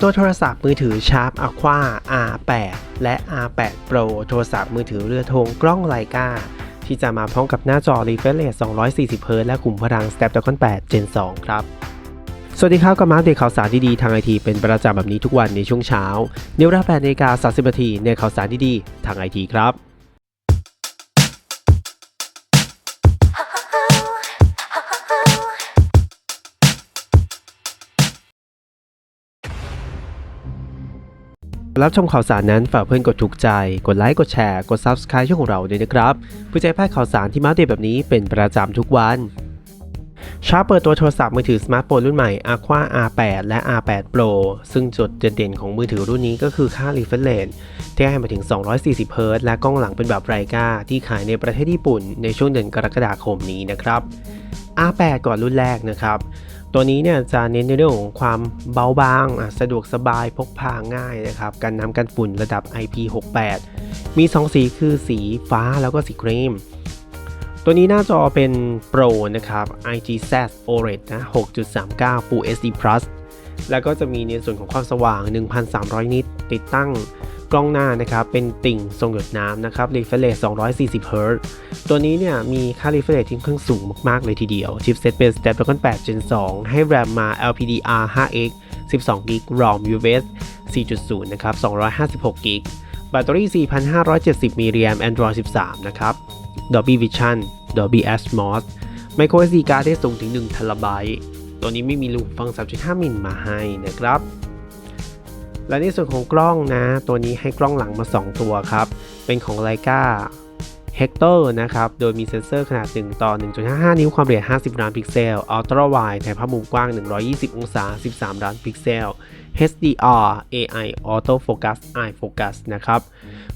ตัวโทรศัพท์มือถือ Sharp Aqua R8 และ R8 Pro โทรศัพท์มือถือเรือธงกล้องไลกาที่จะมาพร้อมกับหน้าจอ refresh rate 240 Hz และขุมพลัง Snapdragon 8 Gen 2 ครับ สวัสดีครับกับมาอัปเดข่าวสารดีๆทางไอทีเป็นประจำแบบนี้ทุกวันในช่วงเช้าเนวราแปนาฬิกา30นาทีในข่าวสารดีๆทางไอทีครับ รับชมข่าวสารนั้นฝากเพื่อนกดถูกใจ กดไลค์กดแชร์กด Subscribe ช่องของเราด้วยนะครับเพื่อจะให้พลาดข่าวสารที่มาเดตแบบนี้เป็นประจำทุกวันชาร์ปเปิดตัวโทรศัพท์มือถือสมาร์ทโฟนรุ่นใหม่ Aqua R8 และ R8 Pro ซึ่งจุดเด่นๆของมือถือรุ่นนี้ก็คือค่า refresh rate ที่ให้มาถึง 240 Hz และกล้องหลังเป็นแบบไรกาที่ขายในประเทศญี่ปุ่นในช่วงเดือนกรกฎาคมนี้นะครับ R8 ก่อนรุ่นแรกนะครับ ตัวนี้เนี่ยจะเน้นในเรื่องของความเบาบางสะดวกสบายพกพาง่ายนะครับกันน้ำกันฝุ่นระดับ IP68 มี 2 สีคือสีฟ้าแล้วก็สีครีม ตัวนี้หน้าจอเป็น Pro นะครับ IGZ OLED นะ 6.39 Full HD Plus แล้วก็จะมีในส่วนของความสว่าง 1,300 นิตติดตั้ง กล้องหน้านะครับเป็นติ่งทรงหยดน้ำนะครับ refresh 240 Hz ตัวนี้เนี่ยมีค่า refresh ที่ค่อนข้างสูงมากๆเลยทีเดียวชิปเซตเป็น Snapdragon 8 Gen 2 ให้ RAM มา LPDDR5X 12 g b ROM UFS 4.0 นะครับ 256 g b แบตเตอรี่ 4,570 มิลลิแอม Android 13 นะครับ Dolby Vision Dolby Atmos Micro SD card ได้สูงถึง1 t b ตัวนี้ไม่มีรูฟัง 3.5 มิลมาให้นะครับ และในส่วนของกล้องนะ ตัวนี้ให้กล้องหลังมา 2 ตัวครับ เป็นของ Leica Hector นะครับ โดยมีเซ็นเซอร์ขนาด 1 ต่อ 1.55 นิ้วความละเอียด 50 ล้านพิกเซล Ultra Wide ถ่ายภาพมุมกว้าง 120 องศา 13 ล้านพิกเซล HDR AI Auto Focus Eye Focus นะครับ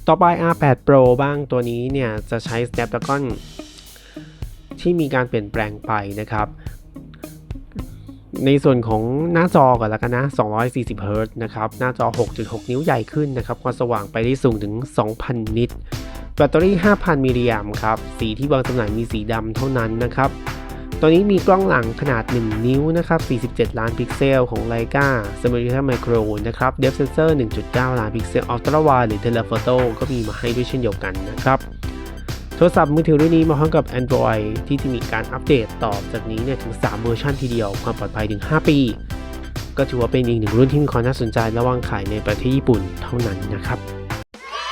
ต่อไป R8 Pro บ้างตัวนี้เนี่ย จะใช้ Snapdragon ที่มีการเปลี่ยนแปลงไปนะครับ ในส่วนของหน้าจอก่อนแล้วกันนะ 240 Hz นะครับ หน้าจอ 6.6 นิ้วใหญ่ขึ้นนะครับ ความสว่างไปได้สูงถึง 2,000 นิต แบตเตอรี่ 5,000 มิลลิแอมป์ครับ สีที่วางจำหน่ายมีสีดำเท่านั้นนะครับ ตัวนี้มีกล้องหลังขนาด 1 นิ้วนะครับ 47 ล้านพิกเซลของ Leica s m e r i t a Micro นะครับ Depth Sensor 1.9 ล้านพิกเซล Ultra Wide หรือ Telephoto ก็มีมาให้ด้วยเช่นเดียวกันนะครับ ทรศัพท์มือถือรุ่นนี้มาพร้อมกับ Android ที่จะมีการอัปเดตต่อจากนี้เนี่ยถึง 3 เวอร์ชันทีเดียว ความปลอดภัยถึง 5 ปี ก็ถือว่าเป็นอีกหนึ่งรุ่นที่มีความน่าสนใจและวางขายในประเทศญี่ปุ่นเท่านั้นนะครับ